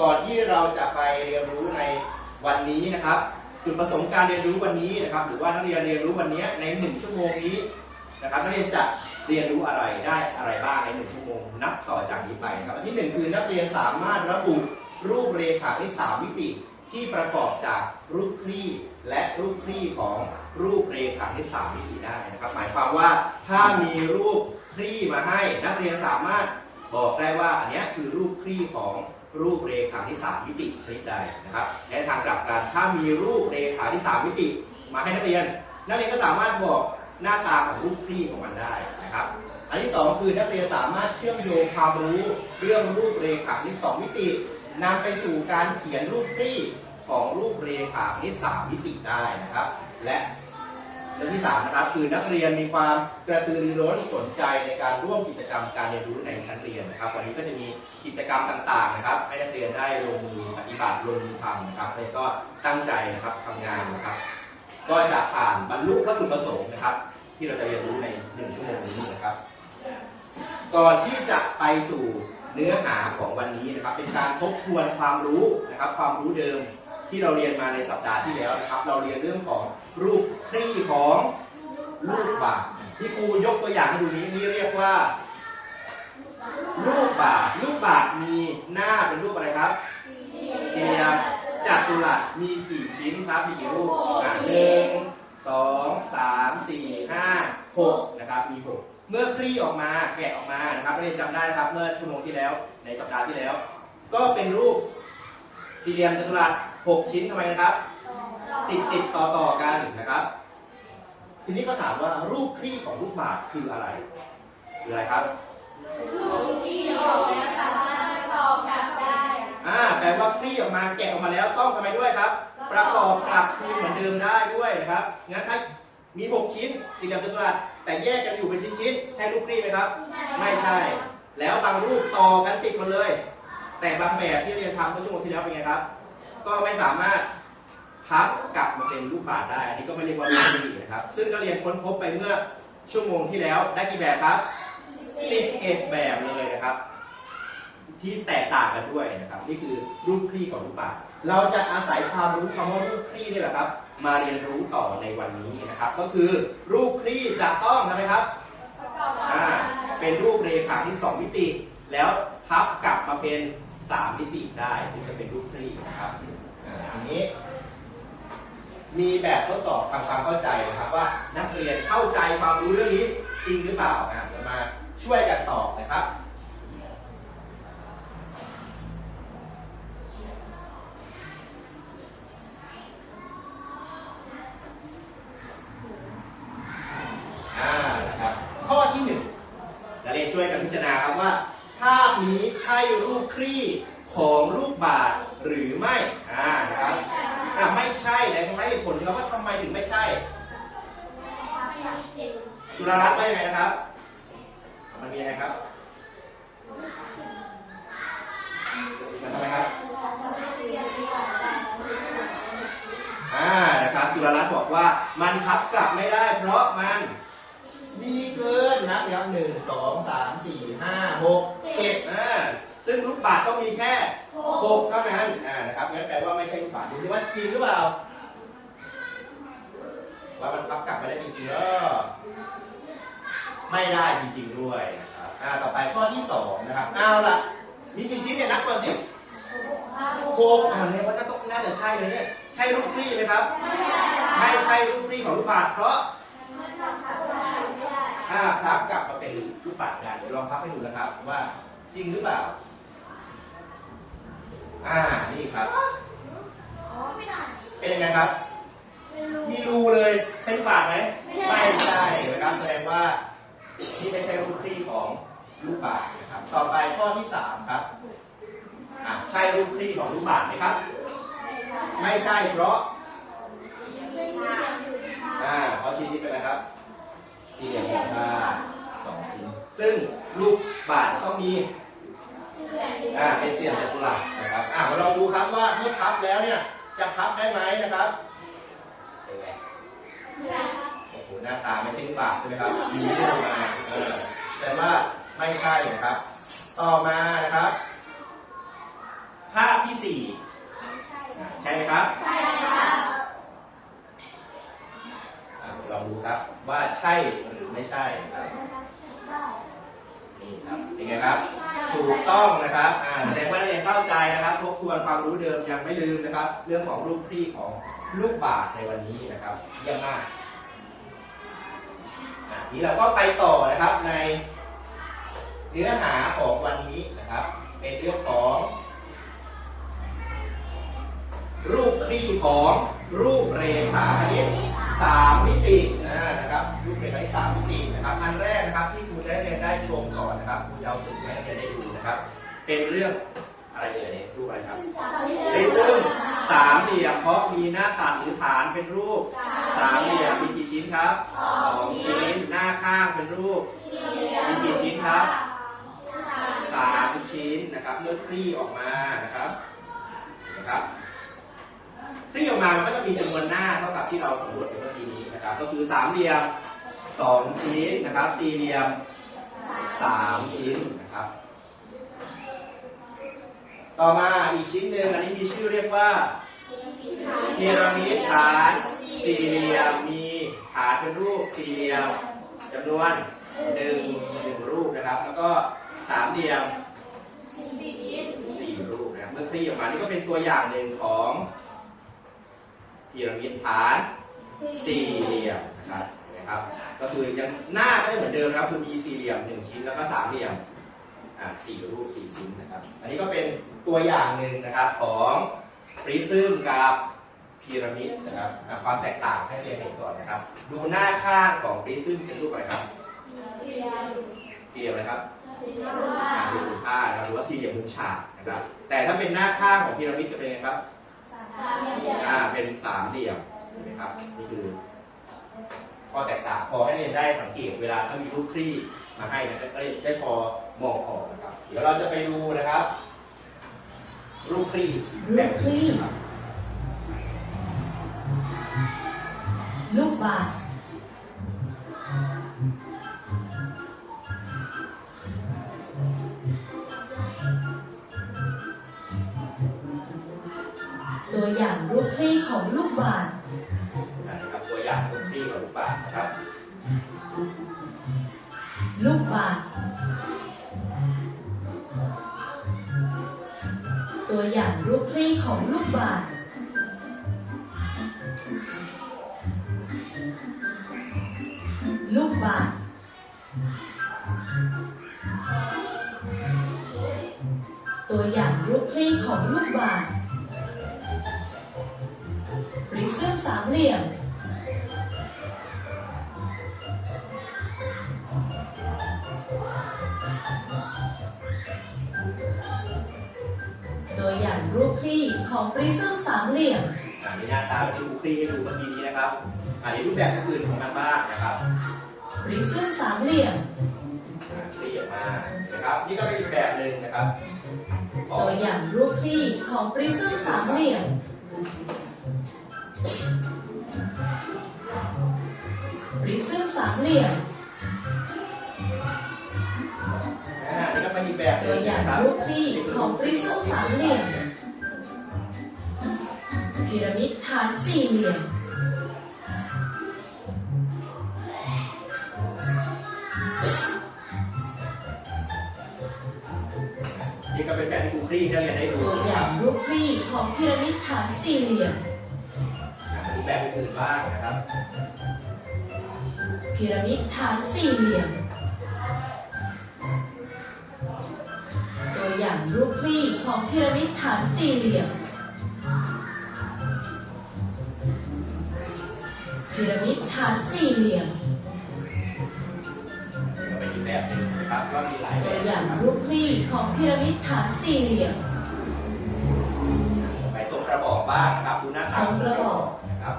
ก่อนที่เราจะไปเรียนรู้ในวันนี้นะครับ จุดประสงค์การเรียนรู้วันนี้นะครับ หรือว่านักเรียนเรียนรู้วันนี้ในหนึ่งชั่วโมงนี้นะครับนักเรียนจะเรียนรู้อะไรได้อะไรบ้างในหนึ่งชั่วโมงนับต่อจากนี้ไปนะครับอันที่หนึ่งคือนักเรียนสามารถระบุรูปเรขาที่สามมิติที่ประกอบจากรูปคลี่และรูปคลี่ของรูปเรขาที่สามมิติได้นะครับ หมายความว่าถ้ามีรูปคลี่มาให้นักเรียนสามารถบอกได้ว่าอันนี้คือรูปคลี่ของ รูปเรขาที่สามมิติชนิดใดนะครับในทางกลับกันถ้ามีรูปเรขาที่สามมิติ มาให้นักเรียน นักเรียนก็สามารถบอกหน้าตาของรูปคลี่ของมันได้นะครับ อันที่สองคือนักเรียนสามารถเชื่อมโยงความรู้เรื่องรูปเรขาที่สองมิตินำไปสู่การเขียนรูปคลี่ของรูปเรขาที่สามมิติได้นะครับ และ เรื่องที่สามนะครับคือนักเรียนมีความกระตือรือร้นสนใจในการร่วมกิจกรรมการเรียนรู้ในชั้นเรียนนะครับ วันนี้ก็จะมีกิจกรรมต่างๆนะครับ ให้นักเรียนได้ลงมือปฏิบัติลงมือทำนะครับแล้วก็ตั้งใจนะครับทำงานนะครับ ก็จะผ่านบรรลุวัตถุประสงค์นะครับ ที่เราจะเรียนรู้ในหนึ่งชั่วโมงนี้นะครับก่อนที่จะไปสู่เนื้อหาของวันนี้นะครับ เป็นการทบทวนความรู้นะครับ ความรู้เดิม ที่เราเรียนมาในสัปดาห์ที่แล้วนะครับ เราเรียนเรื่องของรูปคลี่ของรูปบาศก์ที่ครูยกตัวอย่างให้ดูนี้นี่เรียกว่า รูปบาศก์รูปบาศก์มีหน้าเป็นรูปอะไรครับเหลี่ยมจัตุรัสมีกี่ชิ้นครับมีกี่รูปหนึ่งสองสามสี่ห้าหกนะครับมีหกเมื่อคลี่ออกมาแกะออกมานะครับเรียนจำได้นะครับเมื่อชั่วโมงที่แล้วในสัปดาห์ที่แล้ว ก็เป็นรูปสี่เหลี่ยมจัตุรัส หกชิ้นทำไมนะครับ ติดติดต่อต่อกันนะครับ ทีนี้ก็ถามว่ารูปคลี่ของรูปบาศก์คืออะไรคืออะไรครับที่ออกแล้วสามารถประกอบกับได้อ่าแปลว่าคลี่ออกมาแกะออกมาแล้วต้องทำไมด้วยครับ ประกอบกลับคืนเหมือนเดิมได้ด้วยนะครับงั้นถ้ามี 6 ชิ้นสี่เหลี่ยมจัตุรัสแต่แยกกันอยู่เป็นชิ้นๆใช่รูปคลี่ไหมครับ ไม่ใช่ แล้วบางรูปต่อกันติดมาเลย แต่บางแบบที่เรียนทำเมื่อชั่วโมงที่แล้วเป็นไงครับ ก็ไม่สามารถพับกลับมาเป็นรูปบาศก์ได้ อันนี้ก็ไม่เรียกว่ารูปคลี่นะครับ ซึ่งก็เรียนค้นพบไปเมื่อชั่วโมงที่แล้วได้กี่แบบครับ 11 แบบเลยนะครับ ที่แตกต่างกันด้วยนะครับ นี่คือรูปคลี่ของรูปบาศก์เราจะอาศัยความรู้คำว่ารูปคลี่นี่แหละครับ มาเรียนรู้ต่อในวันนี้นะครับ ก็คือรูปคลี่จะต้องทำไมครับประกอบกับอ่าเป็นรูปเรขาที่ 2 มิติ แล้วพับกลับมาเป็น 3 มิติได้ที่จะเป็นรูปคลี่นะครับ อ่างนี้ มีแบบทดสอบทำความเข้าใจนะครับ ว่านักเรียนเข้าใจความรู้เรื่องนี้จริงหรือเปล่าอะเดี๋ยวมาช่วยกันตอบนะครับ อ่านะครับข้อที่หนึ่งนักเรียนช่วยกันพิจารณาครับว่า ภาพนี้ ใช่รูปคลี่ของรูปบาศก์หรือไม่อ่านะครับอ่าไม่ใช่ไหนทำไมเหตุผลครับว่าทำไมถึงไม่ใช่ จุฬารัตน์ได้ยังไงนะครับ มันมียังไงครับมันทำไมครับอ่านะครับจุฬารัตน์บอกว่ามันพับกลับไม่ได้ เพราะมันมีเกินนะครับหนึ่งสองสามสี่ห้าหกเจ็ดอ่า ซึ่งลูกบาศก์ต้องมีแค่หกเท่านั้นอ่านะครับงั้นแปลว่าไม่ใช่ลูกบาศก์ดูสิว่าจริงหรือเปล่าว่ามันพับกลับไม่ได้จริงๆเออไม่ได้จริงๆด้วยนะครับอ่าต่อไปข้อที่สองนะครับเอาล่ะมีกี่ชิ้นเนี่ยนับก่อนสิโกงอ่านเลยว่าน่าต้องน่าจะใช่เลยเนี่ยใช่รูปคลี่ไหมครับ ไม่ใช่รูปคลี่ของรูปบาศก์เพราะอ่าพับกลับมาเป็นรูปบาศก์ได้เดี๋ยวลองพับให้ดูนะครับ ว่าจริงหรือเปล่า อ่า นี่ครับ เป็นยังไงครับ มีรูเลยใช่รูปบาศก์ไหมไม่ใช่นะครับแสดงว่านี่ไม่ใช่รูปคลี่ของรูปบาศก์นะครับ ต่อไปข้อที่สามครับอ่าใช่รูปคลี่ของรูปบาศก์ไหมครับ ไม่ใช่เพราะอ่าเพราะชิ้นนี้เป็นอะไรครับ สี่เหลี่ยมผืนผ้าสองชิ้น ซึ่งรูปบาทต้องมี อ่าเป็นเสี่ยงจัตุรัสนะครับอ่ามาลองดูครับว่าเมื่อพับแล้วเนี่ยจะพับได้ไหมนะครับเป็นไงโอ้โหหน้าตาไม่ใช่รูปบาทใช่ไหมครับมีรูปมาเออแต่ว่าไม่ใช่นะครับ ต่อมานะครับ ภาพที่สี่ใช่ไหมครับใช่ครับอะลองดูครับว่าใช่หรือไม่ใช่ครับนี่ครับเป็นไงครับ ถูกต้องนะครับอ่าแสดงว่านักเรียนเข้าใจนะครับทบทวนความรู้เดิมยังไม่ลืมนะครับ เรื่องของรูปคลี่ของลูกบาศในวันนี้นะครับเยี่ยมมากอ่าทีเราก็ไปต่อนะครับในเนื้อหาของวันนี้นะครับ เป็นเรื่องของ รูปคลี่ของรูปเรขาคณิตสามมิตินะครับ รูปเรขาคณิตสามมิตินะครับ อันแรกนะครับที่ ครูจะได้เรียนได้ชมก่อนนะครับครูจะเอาสื่อให้นักเรียนได้ดูนะครับ เป็นเรื่องอะไรเอ่ยเนี่ยรูปอะไรครับปริซึมสามเหลี่ยมเพราะมีหน้าตัดหรือฐานเป็นรูปสามเหลี่ยมมีกี่ชิ้นครับสองชิ้นหน้าข้างเป็นรูปมีกี่ชิ้นครับสามชิ้นนะครับเมื่อคลี่ออกมานะครับนะครับคลี่ออกมามันก็จะมีจำนวนหน้าเท่ากับที่เราสำรวจไปเมื่อกี้นี้นะครับ ก็คือสามเหลี่ยม สองชิ้นนะครับ สี่เหลี่ยมสามชิ้นนะครับ ต่อมาอีกชิ้นหนึ่งอันนี้มีชื่อเรียกว่าพีระมิดฐานสี่เหลี่ยมมีฐานเป็นรูปสี่เหลี่ยมจำนวนหนึ่งหนึ่งรูปนะครับ แล้วก็สามเหลี่ยมสี่รูปนะครับเมื่อคลี่ออกมานี่ก็เป็นตัวอย่างหนึ่งของพีระมิดฐานสี่เหลี่ยมนะครับ นไหมครับ ก็คือยังหน้าก็เหมือนเดิมนะครับคือมีสี่เหลี่ยมหนึ่งชิ้นแล้วก็สามเหลี่ยมอ่าสี่รูปสี่ชิ้นนะครับ อันนี้ก็เป็นตัวอย่างหนึ่งนะครับของปริซึมกับพีระมิดนะครับอ่าความแตกต่างให้เรียนเห็นก่อนนะครับ ดูหน้าข้างของปริซึมเป็นรูปอะไรครับสี่เหลี่ยมอะไรครับสี่เหลี่ยมมุมผ้านะครับหรือว่าสี่เหลี่ยมมุมฉากนะครับ แต่ถ้าเป็นหน้าข้างของพีระมิดจะเป็นไงครับอ่าเป็นสามเหลี่ยมเห็นไหมครับนี่คือ ข้อแตกต่างพอให้เรียนได้สังเกตเวลาถ้ามีรูปคลี่มาให้นะก็ได้ได้พอมองออกนะครับ เดี๋ยวเราจะไปดูนะครับ รูปคลี่รูปคลี่ลูกบาศตัวอย่างรูปคลี่ของลูกบาศ อย่างรูปคลี่กับรูปบาศนะครับ ลูกบาศตัวอย่างรูปคลี่ของลูกบาศลูกบาศตัวอย่างรูปคลี่ของลูกบาศปริซึมสามเหลี่ยม ของปริซึมสามเหลี่ยมอ่ามีหน้าตาแบบที่รูปคลี่ให้ดูเมื่อกี้นี้นะครับอ่าในรูปแบบอื่นของมันบ้างนะครับปริซึมสามเหลี่ยมอ่าคลี่ออกมานะครับนี่ก็เป็นอีกแบบหนึ่งนะครับของตัวอย่างรูปคลี่ของปริซึมสามเหลี่ยมปริซึมสามเหลี่ยมอ่านี่ก็เป็นอีกแบบหตันึ่วงอย่างนะครับรูปคลี่ของปริซึมสามเหลี่ยม พีระมิดฐานสี่เหลี่ยมนี่ก็เป็นแบบที่ครูคลี่ให้เรียนได้ดูตัวนะอคย่ารับงรูปคลี่ของพีระมิดฐานสี่เหลี่ยมอ่ามาดูแบบอื่นๆบ้างนะครับพีระมิดฐานสี่เหลี่ยม ตัวอย่างรูปคลี่ของพีระมิดฐานสี่เหลี่ยม พีระมิดฐานสี่เหลี่ยม ก็เป็นอีกแบบหนึ่งนะครับก็มีหลายแบตัวบอย่างนะครับรูปคลี่ของพีระมิดฐานสี่เหลี่ยม ไปทรงกระบอกบ้างนะครับดูหน้าตาทรงกระบอก นะครับ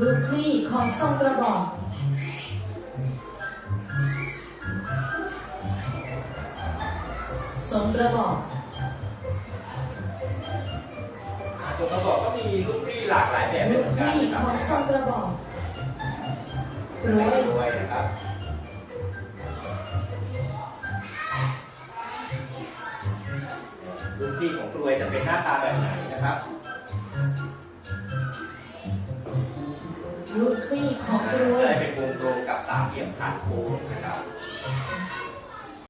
รูปคลี่ของทรงกระบอก ทรงกระบอกอ่าทรงกระบอกก็มีรูปคลี่หลากหลายแบบไม่รูเหปมือนคกันลี่นะคขรับองทรงกระบอกกล้วยกล้วยนะครับรูปที่ของกล้วยจะเป็นหน้าตาแบบไหนนะครับรูปคลี่ของกล้วยจะได้เป็นวงกลมกับสามเหลี่ยมผ่านโค้งนะครับ